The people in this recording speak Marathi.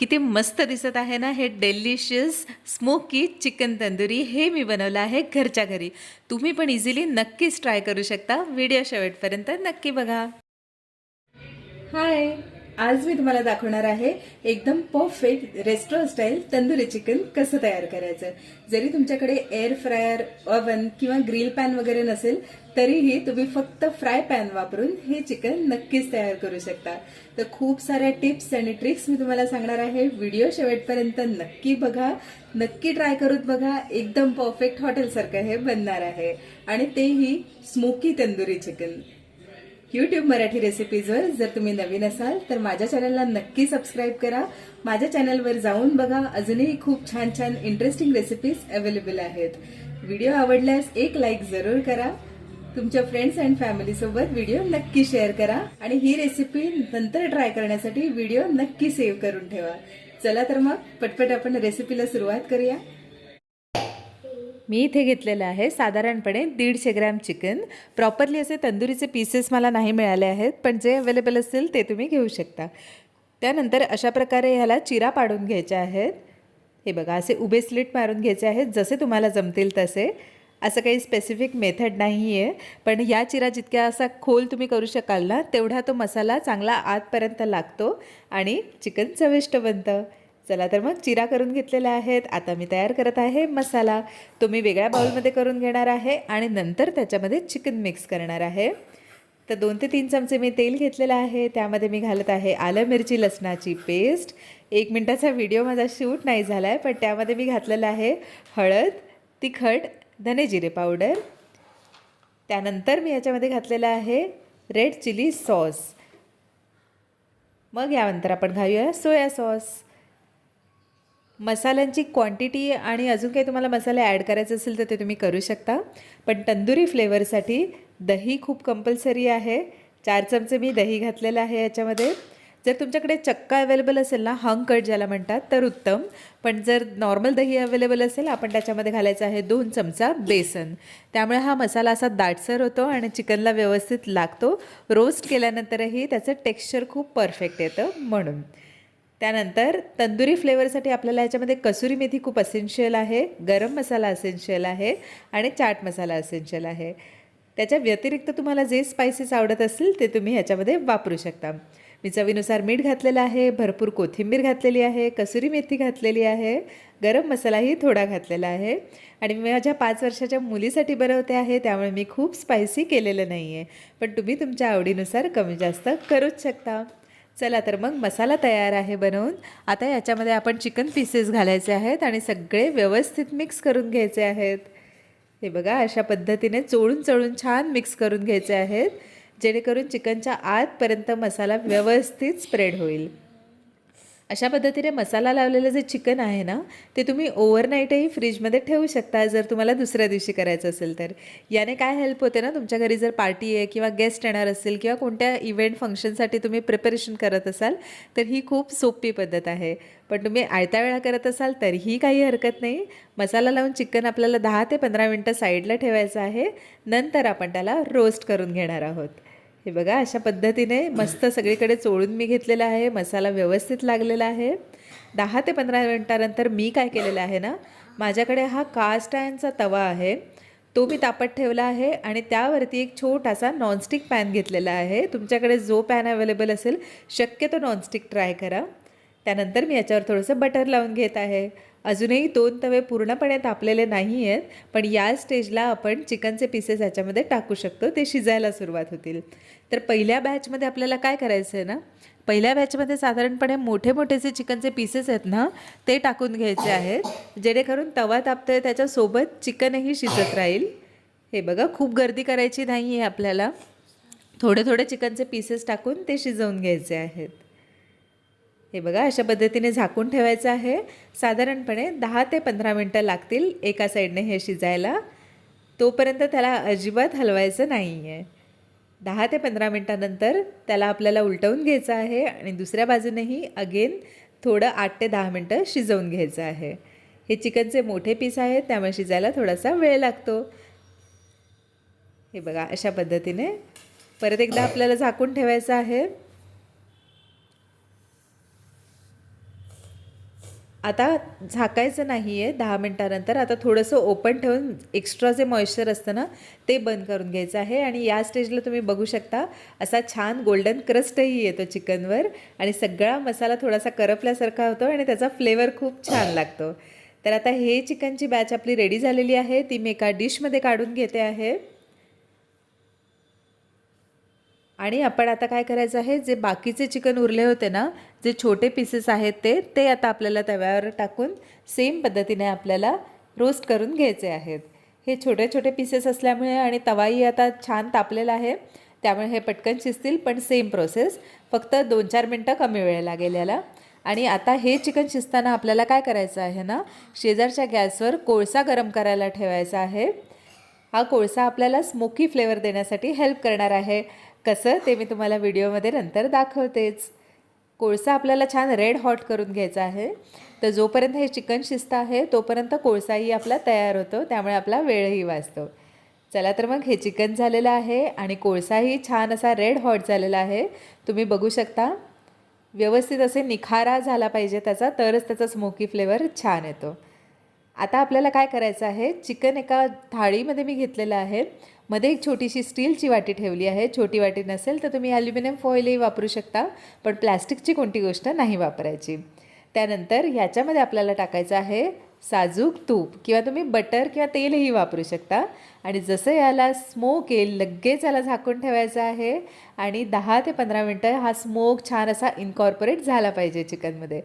किती मस्त दिसत आहे ना हे डेलिशियस स्मोकी चिकन तंदुरी हे मी बनवलं आहे घरच्या घरी. तुम्ही पण इझिली नक्कीच ट्राय करू शकता. व्हिडिओ शेवटपर्यंत नक्की बघा. हाय आज मी तुम्हाला दाखवणार आहे एकदम perfect restaurant style tandoori chicken कसं तयार करायचं. जरी तुमच्याकडे एअर फ्रायर ओव्हन किंवा ग्रिल पॅन वगैरे नसेल तरीही तुम्ही फक्त फ्राय पॅन वापरून हे चिकन नक्कीच तयार करू शकता. तर खूप साऱ्या टिप्स आणि ट्रिक्स मी तुम्हाला सांगणार आहे. व्हिडिओ शेवटपर्यंत नक्की बघा. नक्की ट्राय करून बघा. एकदम परफेक्ट हॉटेलसारखं हे बनणार आहे. आणि तेही smoky tandoori chicken YouTube Marathi रेसिपीजवर जर तुम्ही नवीन असाल तर माझ्या चॅनलला नक्की सबस्क्राईब करा. माझ्या चॅनलवर जाऊन बघा अजूनही खूप छान छान इंटरेस्टिंग रेसिपीज अवेलेबल आहेत. व्हिडिओ आवडल्यास एक लाईक जरूर करा. तुमच्या फ्रेंड्स अँड फॅमिली सोबत व्हिडिओ नक्की शेअर करा. आणि ही रेसिपी नंतर ट्राय करण्यासाठी व्हिडिओ नक्की सेव्ह करून ठेवा. चला तर मग पटपट आपण रेसिपीला सुरुवात करूया. मी इथे घेतलेलं आहे. साधारणपणे दीडशे ग्रॅम चिकन. प्रॉपरली असे तंदुरीचे पीसेस मला नाही मिळाले आहेत पण जे अवेलेबल असतील ते तुम्ही घेऊ शकता. त्यानंतर अशा प्रकारे ह्याला चिरा पाडून घ्यायचे आहेत. हे बघा असे उभे स्लिट मारून घ्यायचे आहेत जसे तुम्हाला जमतील तसे. असं काही स्पेसिफिक मेथड नाही आहे पण या चिरा जितक्या असा खोल तुम्ही करू शकाल ना तेवढा तो मसाला चांगला आतपर्यंत लागतो आणि चिकन चविष्ट बनतं. चला तर मग चिरा करून घेतलेल्या आहेत. आता मी तयार करत आहे मसाला. तो मी वेगळ्या बाउलमध्ये करून घेणार आहे आणि नंतर त्याच्यामध्ये चिकन मिक्स करणार आहे. तर दोन ते तीन चमचे मी तेल घेतलेलं आहे. त्यामध्ये मी घालत आहे आलं मिरची लसणाची पेस्ट. एक मिनटाचा व्हिडिओ माझा शूट नाही झाला आहे पण त्यामध्ये मी घातलेलं आहे हळद तिखट धने जिरे पावडर. त्यानंतर मी याच्यामध्ये घातलेलं आहे रेड चिली सॉस. मग यानंतर आपण घालूया सोया सॉस. मसाल्यांची क्वांटिटी आणि अजून काही तुम्हाला मसाले ॲड करायचे असेल तर ते तुम्ही करू शकता. पण तंदुरी फ्लेवरसाठी दही खूप कंपल्सरी आहे. चार चमचे मी दही घातलेलं आहे याच्यामध्ये. जर तुमच्याकडे चक्का अवेलेबल असेल ना हंग कट ज्याला म्हणतात तर उत्तम. पण जर नॉर्मल दही अवेलेबल असेल आपण त्याच्यामध्ये घालायचं आहे दोन चमचा बेसन. त्यामुळे हा मसाला असा दाटसर होतो आणि चिकनला व्यवस्थित लागतो. रोस्ट केल्यानंतरही त्याचं टेक्स्चर खूप परफेक्ट येतं म्हणून. त्यानंतर तंदुरी फ्लेवरसाठी आपल्याला याच्यामध्ये कसुरी मेथी खूप असेन्शियल आहे गरम मसाला असेन्शियल आहे आणि चाट मसाला असेन्शियल आहे. त्याच्या व्यतिरिक्त तुम्हाला जे स्पायसेस आवडत असतील ते तुम्ही ह्याच्यामध्ये वापरू शकता. मी चवीनुसार मीठ घातलेलं आहे भरपूर कोथिंबीर घातलेली आहे कसुरी मेथी घातलेली आहे गरम मसालाही थोडा घातलेला आहे. आणि मी माझ्या पाच वर्षाच्या मुलीसाठी बनवते आहे त्यामुळे मी खूप स्पायसी केलेलं नाही आहे पण तुम्ही तुमच्या आवडीनुसार कमी जास्त करूच शकता. चला तर मग मसाला तयार आहे बनवून. आता याच्यामध्ये आपण चिकन पीसेस घालायचे आहेत आणि सगळे व्यवस्थित मिक्स करून घ्यायचे आहेत. हे बघा अशा पद्धतीने चोळून चोळून छान मिक्स करून घ्यायचे आहेत. जेणेकरून चिकनच्या आतपर्यंत मसाला व्यवस्थित स्प्रेड होईल. अशा पद्धतीने मसाला लावलेलं जे चिकन आहे ना ते तुम्ही ओव्हरनाईटही फ्रीजमध्ये ठेवू शकता जर तुम्हाला दुसऱ्या दिवशी करायचं असेल तर. याने काय हेल्प होते ना तुमच्या घरी जर पार्टी आहे किंवा गेस्ट येणार असेल किंवा कोणत्या इव्हेंट फंक्शनसाठी तुम्ही प्रिपरेशन करत असाल तर ही खूप सोपी पद्धत आहे. पण तुम्ही आयत्या वेळा करत असाल तरीही काही हरकत नाही. मसाला लावून चिकन आपल्याला दहा ते पंधरा मिनटं साईडला ठेवायचं आहे. नंतर आपण त्याला रोस्ट करून घेणार आहोत. हे बघा अशा पद्धतीने मस्त सगळीकडे चोळून मी घेतलेला आहे मसाला व्यवस्थित लागलेला आहे. दहा ते पंधरा मिनटानंतर मी काय केलेलं आहे ना माझ्याकडे हा कास्ट आयनचा तवा आहे. तो मी तापत ठेवला आहे आणि त्यावरती एक छोटासा नॉनस्टिक पॅन घेतलेला आहे. तुमच्याकडे जो पॅन अवेलेबल असेल शक्यतो नॉनस्टिक ट्राय करा. त्यानंतर मी याच्यावर थोडंसं बटर लावून घेत आहे. अजूनही दोन तवे पूर्णपणे तापलेले नाही आहेत पण या स्टेजला आपण चिकनचे पीसेस याच्यामध्ये टाकू शकतो ते शिजायला सुरुवात होतील. तर पहिल्या बॅचमध्ये आपल्याला काय करायचं आहे ना पहिल्या बॅचमध्ये साधारणपणे मोठे मोठे जे चिकनचे पीसेस आहेत ना ते टाकून घ्यायचे आहेत जेणेकरून तवा तापतोय त्याच्यासोबत चिकनही शिजत राहील. हे बघा खूप गर्दी करायची नाही आहे आपल्याला. थोडे थोडे चिकनचे पीसेस टाकून ते शिजवून घ्यायचे आहेत. हे बघा अशा पद्धतीने झाकून ठेवायचं आहे. साधारणपणे दहा ते पंधरा मिनटं लागतील एका साईडने हे शिजायला. तोपर्यंत त्याला अजिबात हलवायचं नाही आहे दहा ते पंधरा मिनटानंतर त्याला आपल्याला उलटवून घ्यायचं आहे आणि दुसऱ्या बाजूनेही अगेन थोडं आठ ते दहा मिनटं शिजवून घ्यायचं आहे. हे चिकनचे मोठे पीस आहेत त्यामुळे शिजायला थोडासा वेळ लागतो. हे बघा अशा पद्धतीने परत एकदा आपल्याला झाकून ठेवायचं आहे. आता झाकायचं नाही आहे दहा मिनटानंतर. आता थोडंसं ओपन ठेवून एक्स्ट्रा जे मॉइश्चर असतं ना ते बंद करून घ्यायचं आहे. आणि या स्टेजला तुम्ही बघू शकता असा छान गोल्डन क्रस्टही येतो चिकनवर. आणि सगळा मसाला थोडासा करपल्यासारखा होतो आणि त्याचा फ्लेवर खूप छान लागतो. तर आता हे चिकनची बॅच आपली रेडी झालेली आहे. ती मी एका डिशमध्ये काढून घेते आहे. आणि आपण आता काय करायचं आहे जे बाकीचे चिकन उरले होते ना जे छोटे पीसेस आहेत ते ते आता आपल्याला तव्यावर टाकून सेम पद्धतीने आपल्याला रोस्ट करून घ्यायचे आहेत. हे छोटे छोटे पीसेस असल्यामुळे आणि तवाही आता छान तापलेला आहे त्यामुळे हे पटकन शिजतील पण सेम प्रोसेस फक्त दोन चार मिनटं कमी वेळ लागेल याला. आणि आता हे चिकन शिजताना आपल्याला काय करायचं आहे ना शेजारच्या गॅसवर कोळसा गरम करायला ठेवायचा आहे. हा कोळसा आपल्याला स्मोकी फ्लेवर देण्यासाठी हेल्प करणार आहे. कसं ते मी तुम्हाला व्हिडिओमध्ये नंतर दाखवतेच. कोळसा आपल्याला छान रेड हॉट करून घ्यायचा आहे. तर जोपर्यंत हे चिकन शिजतं आहे तोपर्यंत कोळसाही आपला तयार होतो त्यामुळे आपला वेळही वाचतो. चला तर मग हे चिकन झालेलं आहे आणि कोळसाही छान असा रेड हॉट झालेला आहे. तुम्ही बघू शकता. व्यवस्थित असे निखारा झाला पाहिजे त्याचा तरच त्याचा स्मोकी फ्लेवर छान येतो. आता आपल्याला काय करायचं आहे? चिकन एका थाळीमध्ये मी घेतलेलं आहे. मध्ये एक छोटीशी स्टीलची वाटी ठेवली आहे. छोटी वाटी नसेल तर तुम्ही ॲल्युमिनियम फॉईलही वापरू शकता पण प्लॅस्टिकची कोणती गोष्ट नाही वापरायची. त्यानंतर ह्याच्यामध्ये आपल्याला टाकायचं आहे साजूक तूप किंवा तुम्ही बटर किंवा तेलही वापरू शकता. आणि जसं याला स्मोक येईल लगेच याला झाकून ठेवायचं आहे. आणि दहा ते पंधरा मिनटं हा स्मोक छान असा इन्कॉर्पोरेट झाला पाहिजे चिकनमध्ये.